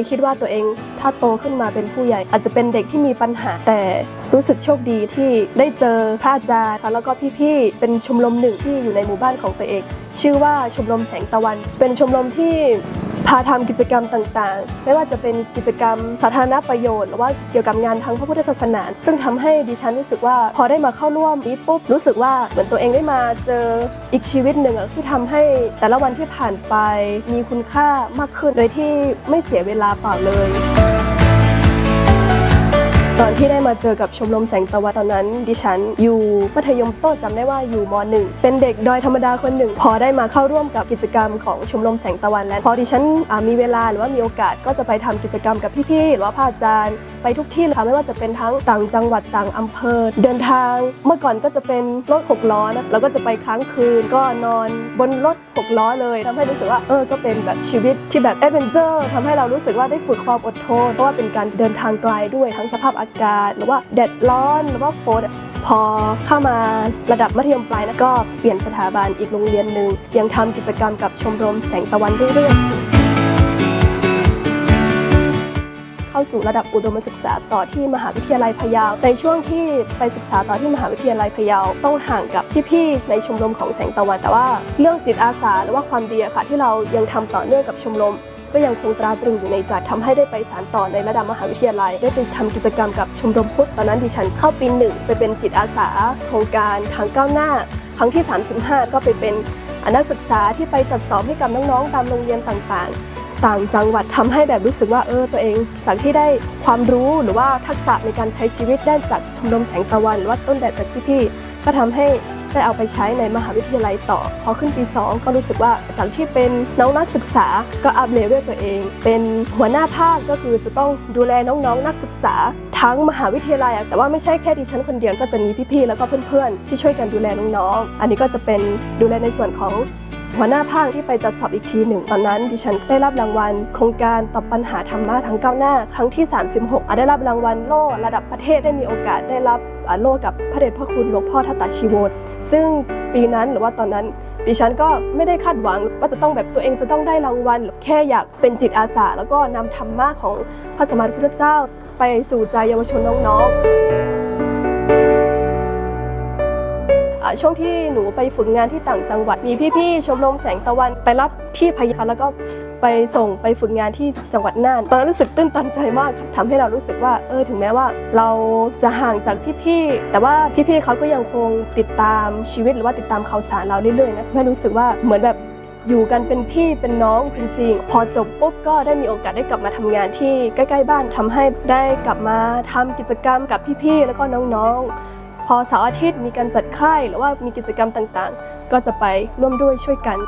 ยคิดว่าตัวเองถ้าโตขึ้นมาเป็นผู้ใหญ่ อาจจะเป็นเด็กที่มีปัญหา แต่รู้สึกโชคดีที่ได้เจอพระอาจารย์แล้วก็พี่ๆเป็นชมรมหนึ่งที่อยู่ในหมู่บ้านของตัวเอง ชื่อว่าชมรมแสงตะวัน เป็นชมรมที่ พาทำกิจกรรมต่างๆ ไม่ว่าจะเป็นกิจกรรมสาธารณประโยชน์หรือว่าเกี่ยวกับงานทางพระพุทธศาสนา ซึ่งทำให้ดิฉันรู้สึกว่าพอได้มาเข้าร่วมนี้ปุ๊บรู้สึกว่าเหมือนตัวเองได้มาเจออีกชีวิตหนึ่งที่ทำให้แต่ละวันที่ผ่านไปมีคุณค่ามากขึ้นโดยที่ไม่เสียเวลาเปล่าเลย ตอนที่ได้มาเจอกับชมรมแสงตะวันตอนนั้น ดิฉันอยู่มัธยมต้นจำได้ว่าอยู่มหนึ่งเป็นเด็กดอยธรรมดาคนหนึ่ง พอได้มาเข้าร่วมกับกิจกรรมของชมรมแสงตะวันแล้วพอดิฉันมีเวลาหรือว่ามีโอกาสก็จะไปทำกิจกรรมกับพี่ๆหรือว่าพระอาจารย์ ไปทุกที่เลยค่ะไม่ว่าจะเป็นทั้งต่างจังหวัดต่างอำเภอ เดินทาง เมื่อก่อนก็จะเป็นรถหกล้อนะแล้วก็จะไปค้างคืน ก็นอนบนรถหกล้อเลยทำให้รู้สึกว่าเออก็เป็นแบบชีวิตที่แบบแอดเวนเจอร์ทำให้เรารู้สึกว่าได้ฝึกความอดทนเพราะว่าเป็นการเดินทางไกลด้วยทั้งสภาพอากาศหรือว่าแดดร้อนหรือว่าฝนพอเข้ามาระดับมัธยมปลายนะก็เปลี่ยนสถาบันอีกโรงเรียนหนึ่งยังทำกิจกรรมกับชมรมแสงตะวันเรื่อยๆ เข้าสู่ระดับอุดมศึกษาต่อที่มหาวิทยาลัยพะเยา ในช่วงที่ไปศึกษาต่อที่มหาวิทยาลัยพะเยาต้องห่างกับพี่ๆในชมรมของแสงตะวัน แต่ว่าเรื่องจิตอาสาหรือว่าความดีค่ะที่เรายังทำต่อเนื่องกับชมรมก็ยังคงตราตรึงอยู่ในใจทำให้ได้ไปสานต่อในระดับมหาวิทยาลัย ได้ไปทำกิจกรรมกับชมรมพุทธตอนนั้นดิฉันเข้าปีหนึ่งไปเป็นจิตอาสาโครงการทางก้าวหน้า ครั้งที่ 35 ก็ไปเป็นนักศึกษาที่ไปจัดสอบให้กับน้องๆตามโรงเรียนต่างๆ ต่างจังหวัดทำให้แบบรู้สึกว่าเออตัวเอง จากที่ได้ความรู้หรือว่าทักษะในการใช้ชีวิตได้จากชมรมแสงตะวันหรือว่าต้นแบบจากพี่ๆก็ทำให้ได้เอาไปใช้ในมหาวิทยาลัยต่อ พอขึ้นปี 2 ก็รู้สึกว่าจากที่เป็นน้องนักศึกษาก็อัพเลเวลตัวเอง เป็นหัวหน้าภาคก็คือจะต้องดูแลน้องๆนักศึกษา ทั้งมหาวิทยาลัย แต่ว่าไม่ใช่แค่ดิฉันคนเดียวก็จะมีพี่ๆแล้วก็เพื่อนๆ ที่ช่วยกันดูแลน้องๆอันนี้ก็จะเป็นดูแลในส่วนของ หัวหน้าภาคที่ไปจัดสอบอีกทีหนึ่ง ตอนนั้นดิฉันได้รับรางวัล โครงการตอบปัญหาธรรมะทั้งก้าวหน้า ครั้งที่ 36อะได้รับรางวัลโล่ระดับประเทศได้มีโอกาสได้รับโล่กับพระเดชพระคุณหลวงพ่อทัตตาชีโวซึ่งปีนั้นหรือว่าตอนนั้นดิฉันก็ไม่ได้คาดหวังว่าจะต้องแบบตัวเองจะต้องได้รางวัลหรือแค่อยากเป็นจิตอาสา แล้วก็นำธรรมะของพระสมมาพุทธเจ้า ไปสู่ใจเยาวชนน้องๆ ช่วงที่หนูไปฝึกงานที่ต่างจังหวัดมีพี่ๆชมรมแสงตะวันไปรับที่พะเยาแล้วก็ไปส่งไปฝึกงานที่จังหวัดน่าน ตอนนั้นรู้สึกตื้นตันใจมากทำให้เรารู้สึกว่าเออถึงแม้ว่า เราจะห่างจากพี่ๆแต่ว่าพี่ๆเขาก็ยังคงติดตามชีวิตหรือว่าติดตามข่าวสารเราเรื่อยๆนะแม่รู้สึกว่าเหมือนแบบอยู่กันเป็นพี่เป็นน้องจริง ๆ พอจบปุ๊บก็ได้มีโอกาสได้กลับมาทำงานที่ใกล้ ๆ บ้านทำให้ได้กลับมาทำกิจกรรมกับพี่ๆแล้วก็น้องๆ อเสาร์อาทิตย์มีการจัดค่ายหรือว่ามีกิจกรรมต่างๆ ก็จะไปร่วมด้วยช่วยกัน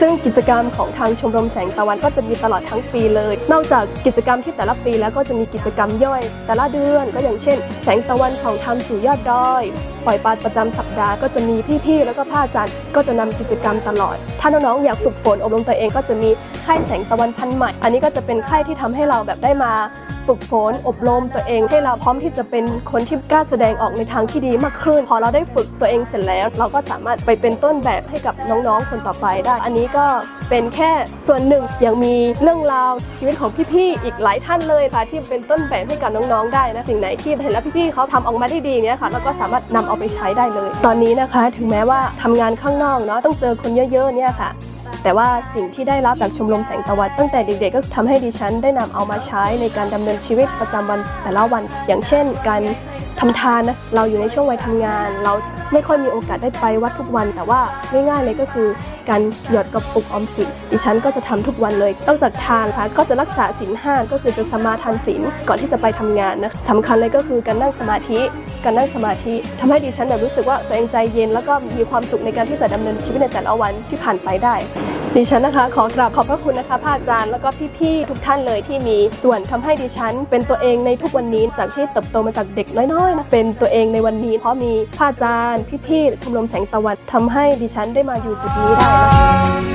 ซึ่งกิจกรรมของทางชมรมแสงตะวันก็จะมีตลอดทั้งปีเลย นอกจากกิจกรรมที่แต่ละปีแล้วก็จะมีกิจกรรมย่อย แต่ละเดือนก็อย่างเช่น แสงตะวันของทำสู่ยอดดอยปล่อยปลาประจำสัปดาห์ก็จะมีพี่ๆแล้วก็พระอาจารย์ก็จะนำกิจกรรมตลอด ถ้าน้องๆอยากฝึกฝนอบรมตัวเองก็จะมีค่ายแสงตะวันพันใหม่ อันนี้ก็จะเป็นค่ายที่ทำให้เราแบบได้มา ฝึกฝนอบรมตัวเอง ให้เราพร้อมที่จะเป็นคนที่กล้าแสดงออกในทางที่ดีมากขึ้น พอเราได้ฝึกตัวเองเสร็จแล้ว เราก็สามารถไปเป็นต้นแบบให้กับน้องๆ คนต่อไปได้ อันนี้ก็เป็นแค่ส่วนหนึ่งยังมีเรื่องราวชีวิตของพี่ๆอีกหลายท่านเลยค่ะที่เป็นต้นแบบให้กับน้องๆได้นะสิ่งไหนที่เห็นแล้วพี่ๆเขาทำออกมาได้ดีเนี่ยค่ะแล้วก็สามารถนำเอาไปใช้ได้เลย ตอนนี้นะคะ ถึงแม้ว่าทำงานข้างนอกเนาะต้องเจอคนเยอะๆเนี่ยค่ะ แต่ว่าสิ่งที่ได้รับจากชมรมแสงตะวันตั้งแต่เด็กๆก็ทำให้ดิฉันได้นำเอามาใช้ในการดำเนินชีวิตประจำวันแต่ละวัน อย่างเช่น การทำทานนะเราอยู่ในช่วงวัยทำงาน เราไม่ค่อยมีโอกาสได้ไปวัดทุกวัน แต่ว่าง่ายๆเลยก็คือการหยอดกระปุกออมสินดิฉันก็จะทำทุกวันเลยนอกจากทานค่ะก็จะรักษาศีลห้าก็คือจะสมาทานศีลก่อนที่จะไปทำงานนะสำคัญเลยก็คือการนั่งสมาธิการนั่งสมาธิทำให้ดิฉันแบบรู้สึกว่าตัวเองใจเย็นแล้วก็มีความสุขในการที่จะดำเนินชีวิตในแต่ละวันที่ผ่านไปได้ ดิฉันนะคะขอกราบขอบพระคุณนะคะพระอาจารย์แล้วก็พี่ๆทุกท่านเลยที่มีส่วนทำให้ดิฉัน เป็นตัวเองในทุกวันนี้จากที่เติบโตมาจากเด็กน้อยๆนะเป็นตัวเองในวันนี้ เพราะมีพระอาจารย์พี่ๆชมรมแสงตะวันทำให้ดิฉันได้มาอยู่จุดนี้ได้นะคะ